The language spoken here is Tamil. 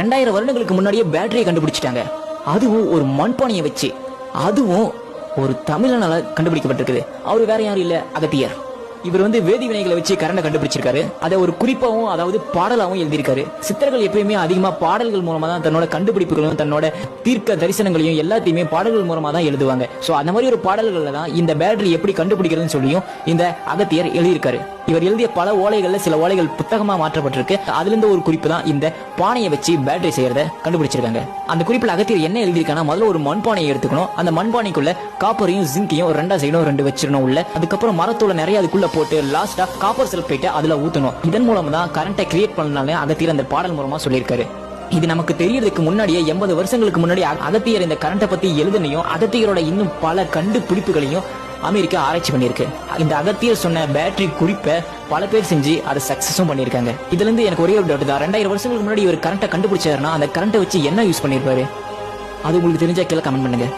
ரெண்டாயிரம் வருடங்களுக்கு முன்னாடியே பேட்டரியை கண்டுபிடிச்சிட்டாங்க. அதுவும் ஒரு மண்பானையை வச்சு. அதுவும் ஒரு தமிழனால கண்டுபிடிக்கப்பட்டிருக்குது. அவர் வேற யாரும் இல்ல அகத்தியர். இவர் வந்து வேதி வினைகளை வச்சு கரண்டை கண்டுபிடிச்சிருக்காரு. அதை ஒரு குறிப்பாகவும் அதாவது பாடலாகவும் எழுதியிருக்காரு. சித்தர்கள் எப்பயுமே அதிகமா பாடல்கள் மூலமா தான் தன்னோட கண்டுபிடிப்புகளையும் தன்னோட தீர்க்க தரிசனங்களையும் எல்லாத்தையுமே பாடல்கள் மூலமா தான் எழுதுவாங்க. ஸோ அந்த மாதிரி ஒரு பாடல்கள்ல தான் இந்த பேட்டரி எப்படி கண்டுபிடிக்கிறதுன்னு சொல்லியும் இந்த அகத்தியர் எழுதியிருக்காரு. இவர் எழுதிய பல ஓலைகள்ல சில ஓலைகள் புத்தகமா மாற்றப்பட்டிருக்கு. அதுல இருந்து ஒரு குறிப்பு தான் இந்த பானையை வச்சு பேட்டரி செய்யறத கண்டுபிடிச்சிருக்காங்க. அந்த குறிப்பில் அகத்தியர் என்ன எழுதியிருக்காங்கன்னா முதல்ல ஒரு மண்பானையை எடுத்துக்கணும். அந்த மண்பானைக்குள்ள காப்பரையும் ஜிங்கையும் ஒரு ரெண்டா சைடும் ரெண்டு வச்சிடணும் உள்ள. அதுக்கப்புறம் மரத்தோட நிறைய அதுக்குள்ள போட்டு லாஸ்டா காப்பர் சல்பேட்டை அதுல ஊத்தணும். இதன் மூலமா தான் கரண்ட்டை கிரியேட் பண்ணனால அகத்தியர் அந்த பாடல் மூலமா சொல்லியிருக்காரு. இது நமக்கு தெரியறதுக்கு முன்னாடியே எண்பது வருஷங்களுக்கு முன்னாடி அகத்தியர் இந்த கரண்டை பத்தி எழுதுனையும் அகத்தியரோட இன்னும் பல கண்டுபிடிப்புகளையும் அமெரிக்கா ஆராய்ச்சி பண்ணியிருக்கு. இந்த அகத்தியர் சொன்ன பேட்டரி குறிப்பை பல பேர் செஞ்சு அதை சக்சஸும் பண்ணியிருக்காங்க. இதுல இருந்து எனக்கு ஒரே ஒரு டவுட் தான். ரெண்டாயிரம் வருஷங்களுக்கு முன்னாடி இவர் கரண்ட்டை கண்டுபிடிச்சாருன்னா அந்த கரண்ட்டை வச்சு என்ன யூஸ் பண்ணியிருப்பாரு? அது உங்களுக்கு தெரிஞ்சா கீழே கமெண்ட் பண்ணுங்க.